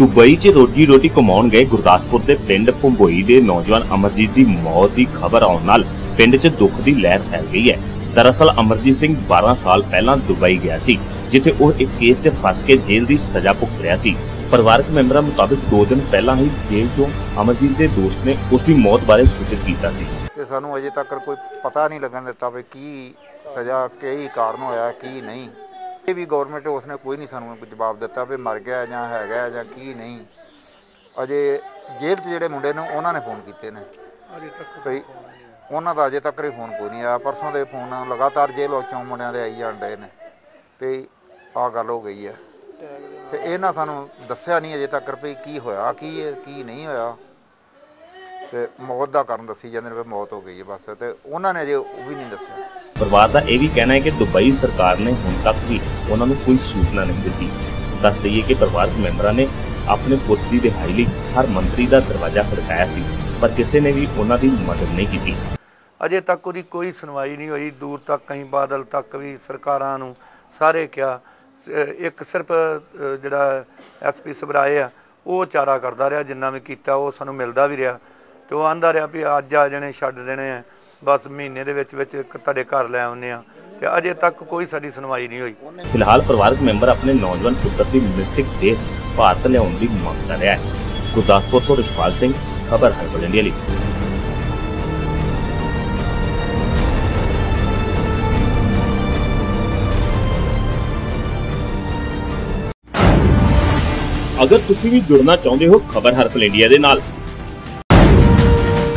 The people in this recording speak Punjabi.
ਦੁਬਈ 'ਚ ਰੋਜੀ ਰੋਟੀ ਕਮਾਉਣ ਗਏ ਗੁਰਦਾਸਪੁਰ ਦੇ ਪਿੰਡ ਭੰਬੋਈ ਦੇ ਨੌਜਵਾਨ ਅਮਰਜੀਤ ਦੀ ਮੌਤ ਦੀ ਖਬਰ ਆਉਣ ਨਾਲ ਪਿੰਡ 'ਚ ਦੁੱਖ ਦੀ ਲਹਿਰ ਫੈਲ ਗਈ ਹੈ। ਦਰਅਸਲ ਅਮਰਜੀਤ ਸਿੰਘ 12 ਸਾਲ ਪਹਿਲਾਂ ਦੁਬਈ ਗਿਆ ਸੀ, ਜਿੱਥੇ ਉਹ ਇੱਕ ਕੇਸ 'ਚ ਫਸ ਕੇ ਜੇਲ੍ਹ ਦੀ ਸਜ਼ਾ ਭੁਗਤ ਰਿਹਾ ਸੀ। ਪਰਿਵਾਰਕ ਮੈਂਬਰਾਂ ਮੁਤਾਬਕ 2 ਦਿਨ ਪਹਿਲਾਂ ਹੀ ਜੇਲ੍ਹ 'ਚੋਂ ਅਮਰਜੀਤ ਦੇ ਦੋਸਤ ਨੇ ਉਸ ਦੀ ਮੌਤ ਬਾਰੇ ਸੂਚਿਤ ਕੀਤਾ ਸੀ। ਤੇ ਸਾਨੂੰ ਅਜੇ ਤੱਕ ਕੋਈ ਪਤਾ ਨਹੀਂ ਲੱਗਣ ਦਿੱਤਾ ਵੀ ਕੀ ਸਜ਼ਾ ਕੀ ਕਾਰਨ ਹੋਇਆ, ਕੀ ਨਹੀਂ। ਇਹ ਵੀ ਗਵਰਨਮੈਂਟ ਉਸਨੇ ਕੋਈ ਨਹੀਂ ਸਾਨੂੰ ਜਵਾਬ ਦਿੱਤਾ ਵੀ ਮਰ ਗਿਆ ਜਾਂ ਹੈਗਾ ਜਾਂ ਕੀ ਨਹੀਂ। ਅਜੇ ਜੇਲ੍ਹ 'ਚ ਜਿਹੜੇ ਮੁੰਡੇ ਨੇ ਉਹਨਾਂ ਨੇ ਫੋਨ ਕੀਤੇ ਨੇ। ਅਜੇ ਤੱਕ ਭਈ ਉਹਨਾਂ ਦਾ ਅਜੇ ਤੱਕ ਫੋਨ ਕੋਈ ਨਹੀਂ ਆਇਆ। ਪਰਸੋਂ ਦੇ ਫੋਨ ਲਗਾਤਾਰ ਜੇਲ੍ਹ ਵਿੱਚੋਂ ਮੁੰਡਿਆਂ ਦੇ ਆਈ ਡਏ ਨੇ। ਵੀ ਆ ਗੱਲ ਹੋ ਗਈ ਹੈ। ਤੇ ਇਹਨਾਂ ਸਾਨੂੰ ਦੱਸਿਆ ਨਹੀਂ ਅਜੇ ਤੱਕ ਵੀ ਕੀ ਹੋਇਆ ਕੀ ਹੈ ਕੀ ਨਹੀਂ ਹੋਇਆ। ਤੇ ਮੌਤ ਦਾ ਕਾਰਨ ਦੱਸੀ ਜਾਂਦੇ ਨੇ ਵੀ ਮੌਤ ਹੋ ਗਈ ਹੈ ਬਸ ਤੇ ਉਹਨਾਂ ਨੇ ਅਜੇ ਉਹ ਵੀ ਨਹੀਂ ਦੱਸਿਆ। ਪਰਿਵਾਰ ਦਾ ਇਹ ਵੀ ਕਹਿਣਾ ਹੈ ਕਿ ਦੁਬਈ ਸਰਕਾਰ ਨੇ ਹੁਣ ਤੱਕ ਵੀ ਉਹਨਾਂ ਨੂੰ ਕੋਈ ਸੂਚਨਾ ਨਹੀਂ ਦਿੱਤੀ। ਦੱਸ ਦਈਏ ਕਿ ਪਰਿਵਾਰਕ ਮੈਂਬਰਾਂ ਨੇ ਆਪਣੇ ਪੁੱਤ ਦੀ ਰਿਹਾਈ ਲਈ ਹਰ ਮੰਤਰੀ ਦਾ ਦਰਵਾਜ਼ਾ ਖੜਕਾਇਆ ਸੀ ਪਰ ਕਿਸੇ ਨੇ ਵੀ ਉਹਨਾਂ ਦੀ ਮਦਦ ਨਹੀਂ ਕੀਤੀ। ਅਜੇ ਤੱਕ ਉਹਦੀ ਕੋਈ ਸੁਣਵਾਈ ਨਹੀਂ ਹੋਈ ਦੂਰ ਤੱਕ ਕਹੀਂ ਬਾਦਲ ਤੱਕ ਵੀ ਸਰਕਾਰਾਂ ਨੂੰ ਸਾਰੇ ਕਿਹਾ। ਇੱਕ ਸਿਰਫ ਜਿਹੜਾ ਐਸਪੀ ਸਬਰਾਏ ਆ ਉਹ ਚਾਰਾ ਕਰਦਾ ਰਿਹਾ ਜਿੰਨਾ ਵੀ ਕੀਤਾ ਉਹ ਸਾਨੂੰ ਮਿਲਦਾ ਵੀ ਰਿਹਾ। ਤੇ ਉਹ ਆਂਦਾ ਰਿਹਾ ਵੀ ਅੱਜ ਆ ਜਣੇ, ਛੱਡ ਦੇਣੇ ਆ। ਬਸ ਮਹੀਨੇ ਦੇ ਵਿੱਚ ਵਿੱਚ ਇੱਕ ਤੁਹਾਡੇ ਘਰ ਲੈ ਆਉਂਦੇ ਆ। ਤੇ ਅਜੇ ਤੱਕ ਕੋਈ ਸਾਡੀ ਸੁਣਵਾਈ ਨਹੀਂ ਹੋਈ। ਫਿਲਹਾਲ ਪਰਿਵਾਰਕ ਮੈਂਬਰ ਆਪਣੇ ਨੌਜਵਾਨ ਪੁੱਤਰ ਦੀ ਮ੍ਰਿਤਕ ਦੇਹ ਭਾਰਤ ਲਿਆਉਣ ਦੀ ਮੰਗ ਕਰ ਰਿਹਾ ਹੈ। ਗੁਰਦਾਸਪੁਰ ਤੋਂ ਰਿਸ਼ਪਾਲ ਸਿੰਘ, ਖਬਰ ਹਰਬਲ ਇੰਡੀਆ ਲਈ। ਅਗਰ ਤੁਸੀਂ ਵੀ ਜੁੜਨਾ ਚਾਹੁੰਦੇ ਹੋ, ਖਬਰ ਹਰਬਲ ਇੰਡੀਆ ਦੇ ਨਾਲ।